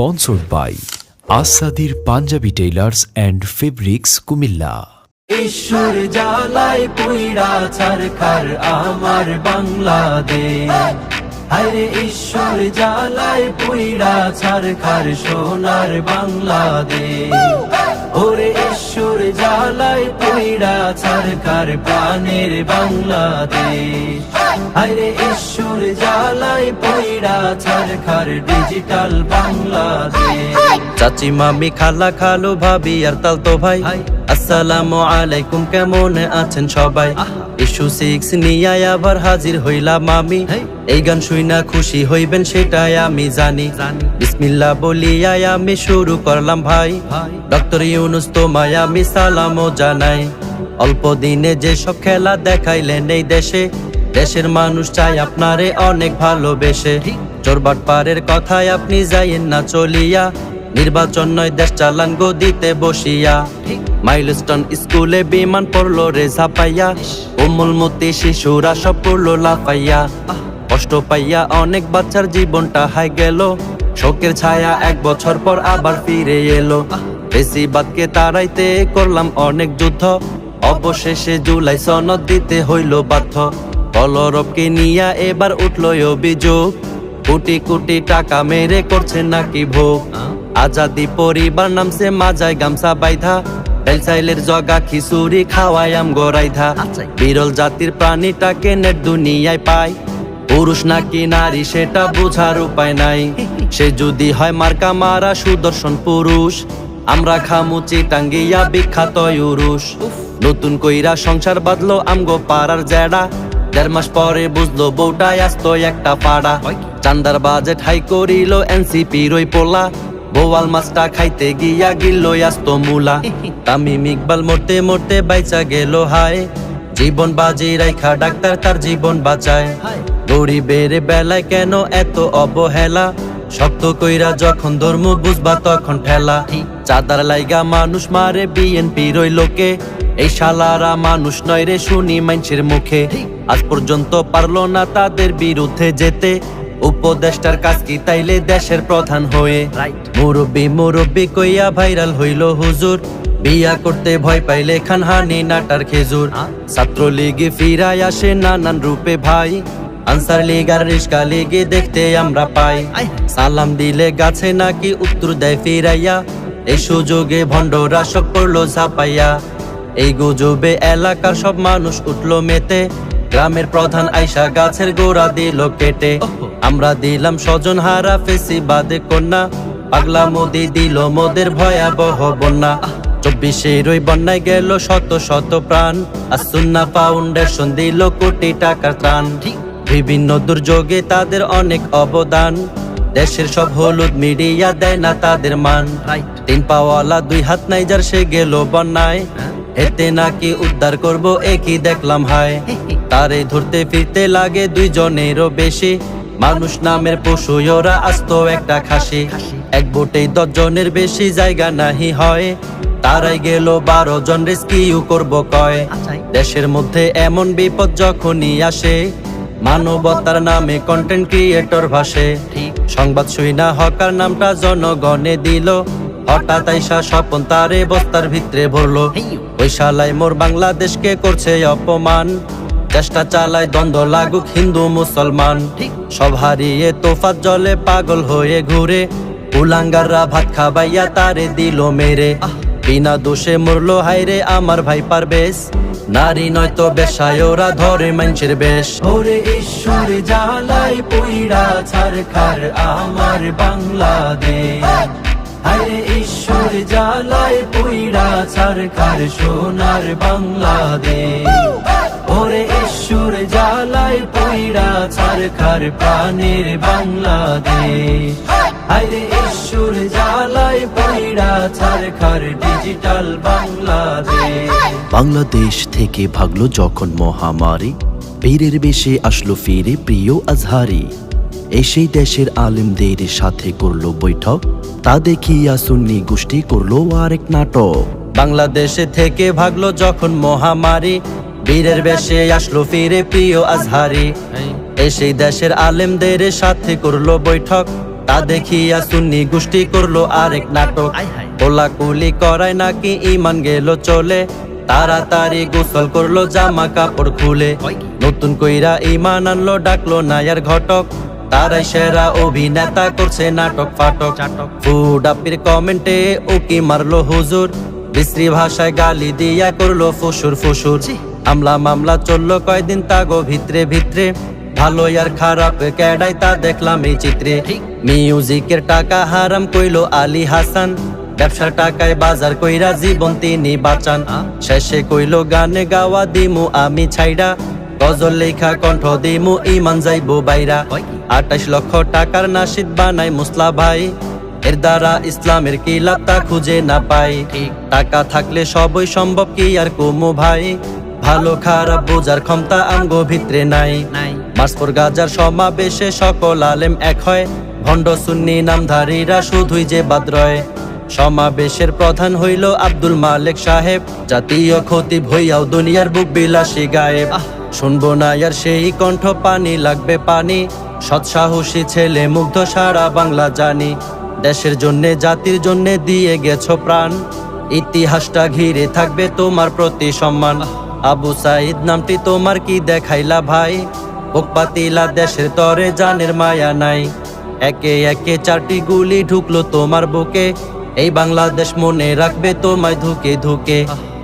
sponsored by আসাদির Punjabi tailors and fabrics Cumilla ঈশ্বর জালাই পুইরা ছারখার আমার বাংলাদেশ। আরে ঈশ্বর জালাই পুইরা ছারখার সোনার বাংলাদেশ। ওরে ঈশ্বর জালাই পুইরা ছারখার প্রাণের বাংলাদেশ। হায়রে ঈশ্বর জালাই পুইরা ছারখার ডিজিটাল বাংলাদেশ। চাচি মামি খালা খালু ভাবি আর তালতো ভাই। আসসালামু আলাইকুম কেমন আছেন সবাই? ইস্যু সিক্স নিয়ে আবার হাজির হইলাম আমি। এই গান শুইনা খুশি হইবেন সেটাই আমি জানি। বিসমিল্লাহ বলিয়া আমি শুরু করলাম ভাই। ডক্টর ইউনুস তোমায় আমি সালামও জানাই। অল্প দিনে যেসব খেলা দেখাইলেন এই দেশে। দেশের মানুষ চাই আপনারে অনেক ভালোবেসে। চোরবাট পারের কথায় আপনি যাইয়েন না চলিয়া। নির্বাচন নয়, দেশ চালান গো দিতে বসিয়া। মাইলস্টন স্কুলে বিমান পড়ল রে ঝাপাইয়া। কোমলমতি শিশুরা সব পড়ল লাফাইয়া। কষ্ট পাইয়া অনেক বাচ্চার জীবনটা হাই গেল। শোকের ছায়া এক বছর পর আবার ফিরে এলো। বেশিবাদকে তাড়াইতে করলাম অনেক যুদ্ধ। অবশেষে জুলাই সনদ দিতে হইল বাধ্য। কলরবকে নিয়া এবার উঠল অভিযোগ। কোটি কোটি টাকা মেরে করছে নাকি ভোগ। আজাদি পরিবার নামছে মাজায় গামছা বাইধা। বেলসাইলের জগা খিচুড়ি খাওয়ায়াম গড়াইধা। বিরল জাতির প্রাণীটাকে নেট দুনিয়ায় পায়। পুরুষ নাকি নারী সেটা বোঝার উপায় নাই। সে যদি হয় মার্কা মারা সুদর্শন পুরুষ। আমরা খামুচি টাঙ্গিয়া বিখ্যাত ইউরুষ নতুন কইরা সংসার বাঁধলো আমগো পাড়ার জেডা। দেড় মাস পরে বুঝলো বউটাই আসতো একটা পাড়া। চান্দার বাজেট হাই করিল এনসিপি রই পোলা বোয়াল মাছটা খাইতে গিয়া গিল্ল আসতো মুলা। তামিম ইকবাল মরতে মরতে বাইচা গেল হায়। জীবন বাজি রাইখা ডাক্তার তার জীবন বাঁচায়। গরিবের বেলায় কেন এত অবহেলা? শক্ত কইরা যখন ধর্ম বুঝবা তখন ঠেলা। চাঁদার লাইগা মানুষ মারে বিএনপি রই লোকে এই শালারা মানুষ নয় রে শুনি মানুষের মুখে। আজ পর্যন্ত পারল না তাদের বিরুদ্ধে যেতে। উপদেষ্টার কাজ কি তাইলে দেশের প্রধান হয়ে? মুরব্বী মুরব্বী কইয়া ভাইরাল হইল হুজুর। বিয়া করতে ভয় পাইলে খানহানি নাটার খেজুর। ছাত্রলীগে ফিরায় আসে নানান রূপে ভাই। আনসার লীগ আর রিস্কা লীগে দেখতে আমরা পাই। সালাম দিলে গাছে নাকি উত্তর দেয় ফিরাইয়া। এই সুযোগে ভণ্ডরা সব পড়ল ঝাপাইয়া। এই গুজবে এলাকার সব মানুষ উঠল মেতে। গ্রামের প্রধান আইসা গাছের গোড়া দিল কেটে। আমরা দিলাম স্বজন হারা ফেসি বাদে কন্যা। পাগলা মোদি দিল মোদের ভয়াবহ বন্যা। চব্বিশের ওই বন্যায় গেল শত শত প্রাণ। আসুন্না ফাউন্ডেশন দিল কোটি টাকার ত্রাণ। বিভিন্ন দুর্যোগে তাদের অনেক অবদান। দেশের সব হলুদ মিডিয়া দেয় না তাদের মান। তিন পাওয়ালা দুই হাত নাই যার সে গেল বন্যায়। এতে নাকি উদ্ধার করব একই দেখলাম হায়। তারে ধরতে ফিরতে লাগে দুইজনেরও বেশি। মানুষ নামের পশু ওরা আসতো একটা খাসি। এক বোটেই দশ জনের বেশি জায়গা নাহি হয়। তারাই গেল বারো জন রেস্কিউ করব কয়। দেশের মধ্যে এমন বিপদ যখনই আসে মানবতার নামে কন্টেন্ট ক্রিয়েটর ভাসে। সংবাদ শুইনা হকার নামটা জনগণে দিল। হঠাৎ আইসা স্বপন তারে বস্তার ভিতরে ভরলো। ওই শালাই মোর বাংলাদেশকে করছে অপমান। চেষ্টা চালায় দ্বন্দ্ব লাগুক হিন্দু মুসলমান। সব হারিয়ে তোফাত জলে পাগল হয়ে ঘুরে। উলাঙ্গাররা ভাত খাবাইয়া তারে দিল মেরে। বিনা দোষে মরলো হাইরে আমার ভাই পারবেশ নারী নয়তো বেশায়, ওরা ধরে মানুষের বেশ। ওরে ঈশ্বর জালাই পইড়া ছারখার আমার বাংলাদেশ। আরে ঈশ্বর জালাই পইড়া ছারখার সোনার বাংলাদেশ। ওরে ঈশ্বর জালাই পইড়া ছারখার প্রাণের বাংলাদেশ। হায়রে ঈশ্বর জালাই পইড়া ছারখার ডিজিটাল বাংলাদেশ। বাংলাদেশ থেকে ভাগলো যখন মহামারী বীরের বেশে আসলো ফিরে প্রিয় আজহারি। এসেই দেশের আলেমদের সাথে করল বৈঠক তা দেখিয়া সুন্নি গোষ্ঠী করল আরেক নাটক। বাংলাদেশে থেকে ভাগলো যখন মহামারী বীরের বেশে আসলো ফিরে প্রিয় আজহারি। এসেই দেশের আলেমদের সাথে করল বৈঠক তা দেখিয়া সুন্নি গোষ্ঠী করল আরেক নাটক। কোলাকুলি করায় নাকি ইমান গেল চলে। তাড়াতাড়ি গোসল করল জামা কাপড় খুলে। নতুন কইরা ইমান আনলো ডাকলো নায়ার ঘটক। তারাই সেরা অভিনেতা করছে নাটক ফাটক। ফুড আপির কমেন্টে উকি মারলো হুজুর। বিশ্রী ভাষায় গালি দিয়া করল ফুসুর ফুসুর। আমলা মামলা চলল কয়দিন তাগো ভিতরে ভিতরে। ভালো আর খারাপ ক্যাডাই তা দেখলাম এই চিত্রে। মিউজিকের টাকা হারাম কইলো আলী হাসান। ব্যবসার টাকায় বাজার কইরা জীবন তিনি বাঁচান। শেষে কইলো গানে গাওয়া দিমু আমি ছাইডা। গজল লেখা কণ্ঠ দিমু ইমান যাইবো বাইরা? আঠাশ লক্ষ টাকার নাশিদ বানাই মুসলা ভাই। এর দ্বারা ইসলামের কি লাভ তা খুঁজে না পাই। টাকা থাকলে সবই সম্ভব কি আর কুমু ভাই? ভালো খারাপ বোঝার ক্ষমতা আঙ্গো ভিতরে নাই। নাই। মাসপুর গাজার সমাবেশে সকল আলেম এক হয়। ভণ্ড সুন্নি নামধারীরা শুধুই যে বাদ রয়। সমাবেশের প্রধান হইল আব্দুল মালিক সাহেব। জাতীয় খতিব হইয়াও দুনিয়ার বুক বিলাসী গায়েব। শুনব না আর সেই কণ্ঠ পানি লাগবে পানি। সৎসাহসী ছেলে মুগ্ধ সারা বাংলা জানি। দেশের জন্যে জাতির জন্যে দিয়ে গেছো প্রাণ। ইতিহাসটা ঘিরে থাকবে তোমার প্রতি সম্মান। আবু সাইদ নামটি তোমার কি দেখাইলা ভাই? বুক পাতিলা দেশের তরে জানের মায়া নাই। একে একে চারটি গুলি ঢুকলো তোমার বুকে। এই বাংলাদেশ মনে রাখবে তোমায় ধুকে ধুকে।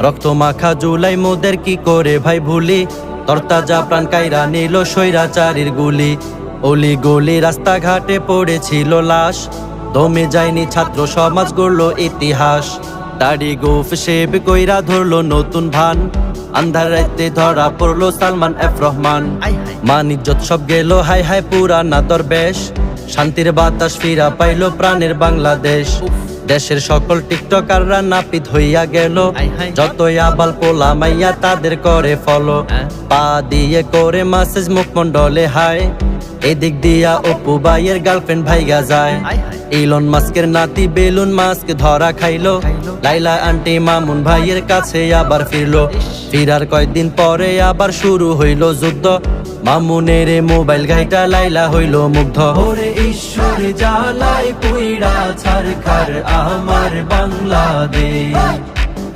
রক্ত মাখা জুলাই মোদের কি করে ভাই ভুলি? তরতাজা প্রাণ কাইরা নিল স্বৈরাচারীর গুলি। অলি গলি রাস্তাঘাটে পড়েছিল লাশ। দমে যায়নি ছাত্র সমাজ গড়লো ইতিহাস। দাড়ি গোফ শেব কইরা ধরলো নতুন ভান। আন্ধার রাইতে ধরা পড়ল সালমান এফ রহমান। মান ইজ্জত সব গেল হাই হাই পুরানা দরবেশ শান্তির বাতাস ফিরা পাইলো প্রাণের বাংলাদেশ। দেশের সকল টিকটকাররা নাপিত হইয়া গেল। যতই আবাল পোলা মাইয়া তাদের করে ফলো। হ্যাঁ। পা দিয়ে করে মাসেজ মুখমন্ডলে হায়। এদিক দিয়া অপু ভাইয়ের গার্লফ্রেন্ড ভাইগা যায়। ইলন মাস্কের নাতি বেলুন মাস্ক ধরা খাইলো। খাইলো। লাইলা আন্টি মামুন ভাইয়ের কাছে আবার ফিরলো। ফিরার কয়েকদিন পরে আবার শুরু হইল যুদ্ধ। মামুনের মোবাইল গাইটা লাইলা হইল মুগ্ধ। ওরে ঈশ্বর জ্বালাই পুইড়া ছারখার আমার বাংলাদেশ।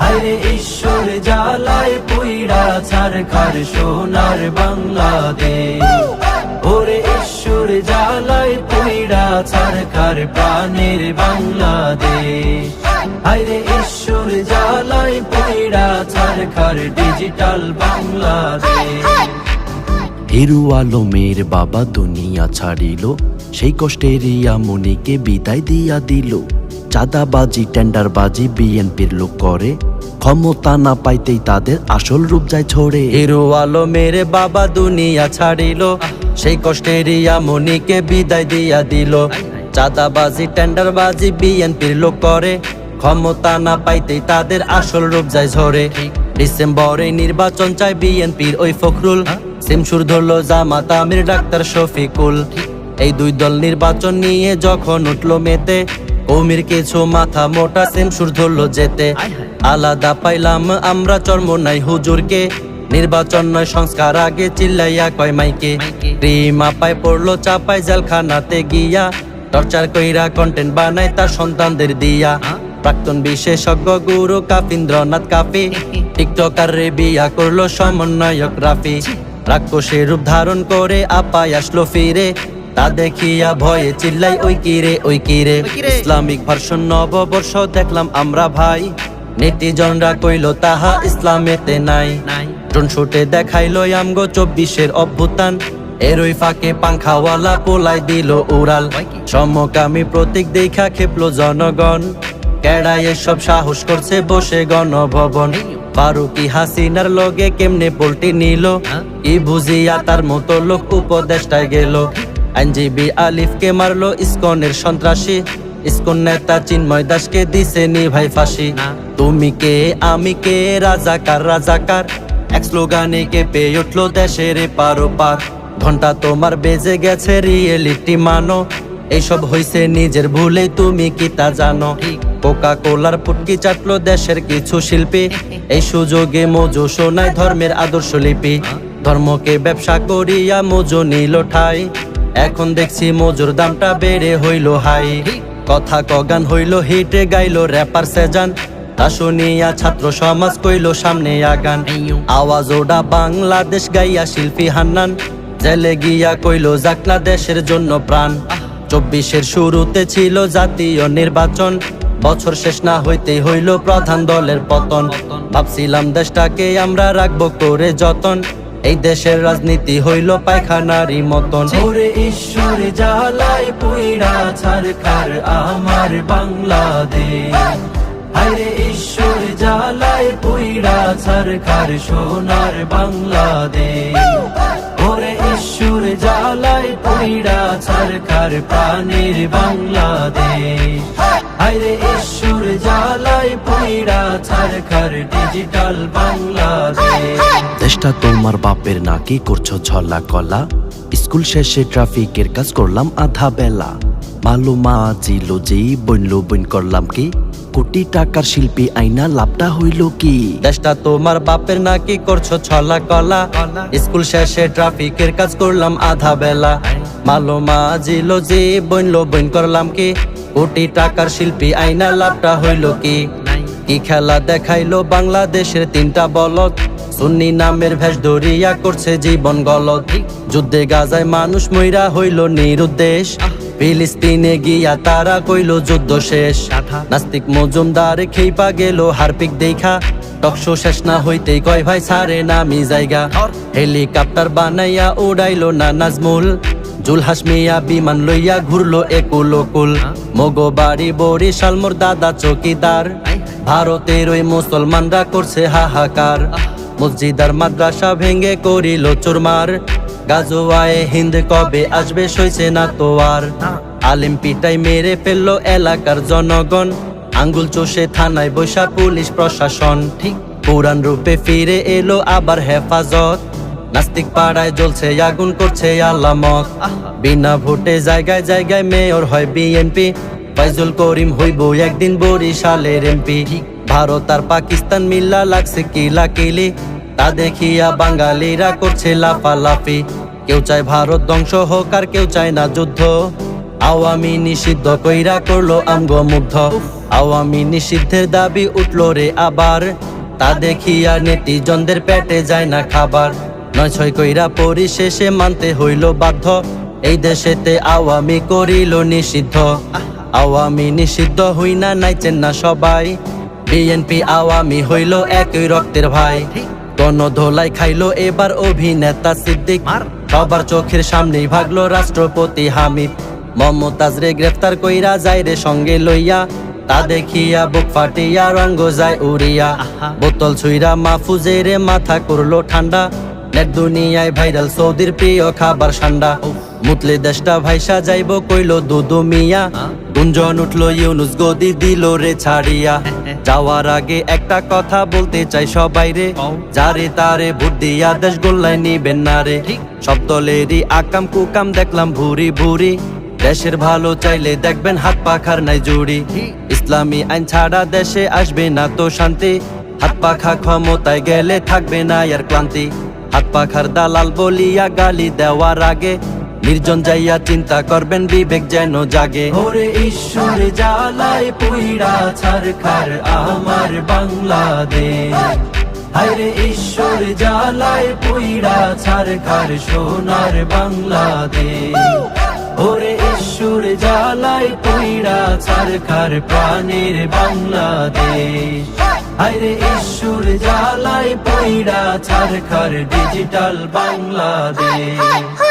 হায়রে ঈশ্বর জ্বালাই পুইড়া ছারখার সোনার বাংলাদেশ। ওরে ঈশ্বর জ্বালাই পুইড়া ছারখার প্রাণের বাংলাদেশ। হায়রে ঈশ্বর জ্বালাই পুইড়া ছারখার ডিজিটাল বাংলাদেশ। হিরু আলমের বাবা দুনিয়া ছাড়িল। সেই কষ্টের ইয়া মনিকে বিদায় দিয়া দিল। চাঁদাবাজি, টেন্ডারবাজি বিএনপির লোক করে। ক্ষমতা না পাইতেই তাদের আসল রূপ যায় ছড়ে হিরো আলো মেরে বাবা দুনিয়া ছাড়িল। সেই কষ্টের ইয়া মনিকে বিদায় দিয়া দিল। চাঁদাবাজি, টেন্ডারবাজি বিএনপির লোক করে। ক্ষমতা না পাইতেই তাদের আসল রূপ যায় ঝরে। ডিসেম্বরে নির্বাচন চায় বিএনপির ওই ফখরুল। সিমসুর ধরলো জামাত আমির ডাক্তার শফিকুল। এই দুই দল নির্বাচন নিয়ে যখন উঠল মেতে কৌমির কিছু মাথা মোটা সিমসুর ধরলো যেতে আলাদা পাইলাম আমরা চর্ম নাই হুজুরকে। নির্বাচন নয় সংস্কার আগে চিল্লাইয়া কয় মাইকে। রিমা পায় পড়ল চাপাই জেলখানাতে গিয়া। টর্চার কইরা কন্টেন্ট বানায় তার সন্তানদের দিয়া? প্রাক্তন বিশেষজ্ঞ গুরু কাফিন্দ্রনাথ কাফি। টিকটকার রে বিয়া করল সমন্বয়ক রাফি। রাক্ষসের রূপ ধারণ করে আপায় আসলো ফিরে। তা দেখিয়া ভয়ে চিল্লাই ওই কিরে ওই কিরে ইসলামিক ভার্সন নববর্ষ দেখলাম আমরা ভাই। নেটিজনরা কইল তাহা ইসলামেতে নাই। ড্রোন শুটে দেখাইলো আমগো চব্বিশের অভ্যুত্থান। এরই ফাঁকে পাংখাওয়ালা পোলাই দিল উড়াল? সমকামী প্রতীক দেখা খেপলো জনগণ। কেডাই সব সাহস করছে বসে গণভবন। ফারুকি হাসিনার লগে কেমনে পোল্টি নিল? হ্যাঁ? কি বুঝিয়া তার মতো লোক উপদেষ্টায় গেল। আইনজীবী আলিফকে মারলো ইসকনের সন্ত্রাসী। ইসকন নেতা চিন্ময় দাসকে দিছে নি ভাই ফাঁসি তুমি কে? আমি কে? রাজাকার রাজাকার। এক স্লোগানে কে পেয়ে উঠল দেশের পারো পার ঘণ্টা তোমার বেজে গেছে রিয়েলিটি মানো। এইসব হইছে নিজের ভুলে, তুমি কি তা জানো। কোকা কোলার পুটকি চাটলো দেশের কিছু শিল্পী। এই সুযোগে মজু শোনায় ধর্মের আদর্শ লিপি। ধর্মকে ব্যবসা করিয়া মজু নিল ঠাই। এখন দেখছি মজুর দামটা বেড়ে হইল হাই। কথা কগান হইল, হিটে গাইলো র্যাপার সেজান। তা শুনিয়া ছাত্র সমাজ কইল, সামনে আগান। আওয়াজ ওডা বাংলাদেশ গাইয়া শিল্পী হান্নান। জেলে গিয়া কইল জাকনা দেশের জন্য প্রাণ। চব্বিশের শুরুতে ছিল জাতীয় নির্বাচন। বছর শেষ না হইতে হইল প্রধান দলের পতন। ভাবছিলাম দেশটাকে আমরা রাখব করে যতন। এই দেশের রাজনীতি হইল পায়খানারই মতন। ওরে ঈশ্বর জালাই পুইরা ছারখার আমার বাংলাদেশ। আরে ঈশ্বর জালাই পুইরা ছারখার সোনার বাংলাদেশ। ওরে ঈশ্বর জালাই পুইরা ছারখার প্রাণীর বাংলাদেশ। হায়রে ঈশ্বর জালাই পুইরা ছারখার ডিজিটাল বাংলাদেশ। দেশটা তোমার বাপের নাকি করছ ছলা কলা? স্কুল শেষে ট্রাফিকের কাজ করলাম আধা বেলা। মালো মা জিল যেই বইনলো বইন করলাম কি? কোটি টাকার শিল্পী আইনা লাভটা হইল কি? দেশটা তোমার বাপের নাকি করছ ছলা কলা? স্কুল শেষে ট্রাফিকের কাজ করলাম আধা বেলা। মালো মা জিল যে বইনলো বইন করলাম কি? কোটি টাকার শিল্পী আইনা লাভটা হইল কি? কি খেলা দেখাইলো বাংলাদেশের তিনটা বলদ? সুন্নি নামের ভেষ ধরিয়া করছে জীবন গলত যুদ্ধে গাজায় মানুষ মইরা হইল নিরুদ্দেশ। ফিলিস্তিনে গিয়া তারা কইল যুদ্ধ শেষ। নাস্তিক মজুমদার খেইপা গেল হারপিক দেখা টকশো শেষ না হইতেই কয় ভাই সারে নামি জায়গা হেলিকপ্টার বানাইয়া উড়াইলো না নাজমুল। জুলহাস মিয়া বিমান লইয়া ঘুরলো একুল ওকুল। মগো বাড়ি বরিশাল মোর দাদা চৌকিদার। ভারতের ওই মুসলমানরা করছে হাহাকার। মসজিদার মাদ্রাসা ভেঙে করিল চুরমার। গাজোয়ায় হিন্দ কবে আসবে সইছে না তো আর? আলিম পিটাই মেরে ফেলল এলাকার জনগণ। আঙ্গুল চষে থানায় বৈশা পুলিশ প্রশাসন। ঠিক পুরান রূপে ফিরে এলো আবার হেফাজত। নাস্তিক পাড়ায় জ্বলছে, আগুন করছে আলামত। বিনা ভোটে জায়গায় জায়গায় মেয়র হয় বিএনপি। ফাইজুল করিম হইব একদিন বরিশালের এমপি। ভারত আর পাকিস্তান মিল্লা লাগছে কিলা কিলি তা দেখিয়া বাঙালিরা করছে লাফালাফি। কেউ চায় ভারত ধ্বংস হোক আর কেউ চায় না যুদ্ধ। আওয়ামী নিষিদ্ধ কইরা করল আমগো মুগ্ধ। আওয়ামী নিষিদ্ধের দাবি উঠল রে আবার। তা দেখিয়া নেটিজনদের পেটে যায় না খাবার। নয় ছয় কইরা পরিশেষে মানতে হইল বাধ্য। এই দেশেতে আওয়ামী করিল নিষিদ্ধ। আওয়ামী নিষিদ্ধ হই না নাইচেন না সবাই। বিএনপি আওয়ামী হইল একই রক্তের ভাই। কোন ধোলাই খাইলো এবার অভিনেতা সিদ্দিক। সবার চোখের সামনে ভাগলো রাষ্ট্রপতি হামিদ। মমতাজ রে গ্রেফতার কইরা যায় রে সঙ্গে লইয়া। তা দেখিয়া বুক ফাটিয়া রঙ্গ যায় উড়িয়া। বোতল ছুইরা রে মাথা করল ঠান্ডা। নেট দুনিয়ায় ভাইরাল সৌদির প্রিয় খাবার মুতলে দেশটা কইল দুদু মিয়া। গুঞ্জন উঠল ইউনুস, গদি দিল রে ছাড়িয়া। যাওয়ার আগে একটা কথা বলতে চাই সবাই রে। যারে তারে ভোট দিয়া দেশ নিবেন না রে। সব দলেরই আকাম কুকাম দেখলাম ভুরি ভুরি। দেশের ভালো চাইলে দেখবেন হাত পাখার নাই জুড়ি। ইসলামী আইন ছাড়া দেশে আসবে না তো শান্তি। হাত পাখা ক্ষমতায় গেলে থাকবে না আর ক্লান্তি। হাত পাখার দালাল বলিয়া গালি দেওয়ার আগে। নির্জন যাইয়া চিন্তা করবেন, বিবেক যেন জাগে। ওরে ঈশ্বর জালায় পুইড়া ছারখার আমার বাংলাদেশ। হায়রে ঈশ্বর জালায় পুইড়া ছারখার সোনার বাংলাদেশ। ওরে ঈশ্বর জালাই পুইড়া সরকার প্রাণের বাংলাদেশ। আরে ঈশ্বর জালাই পুইড়া সরকার ডিজিটাল বাংলাদেশ।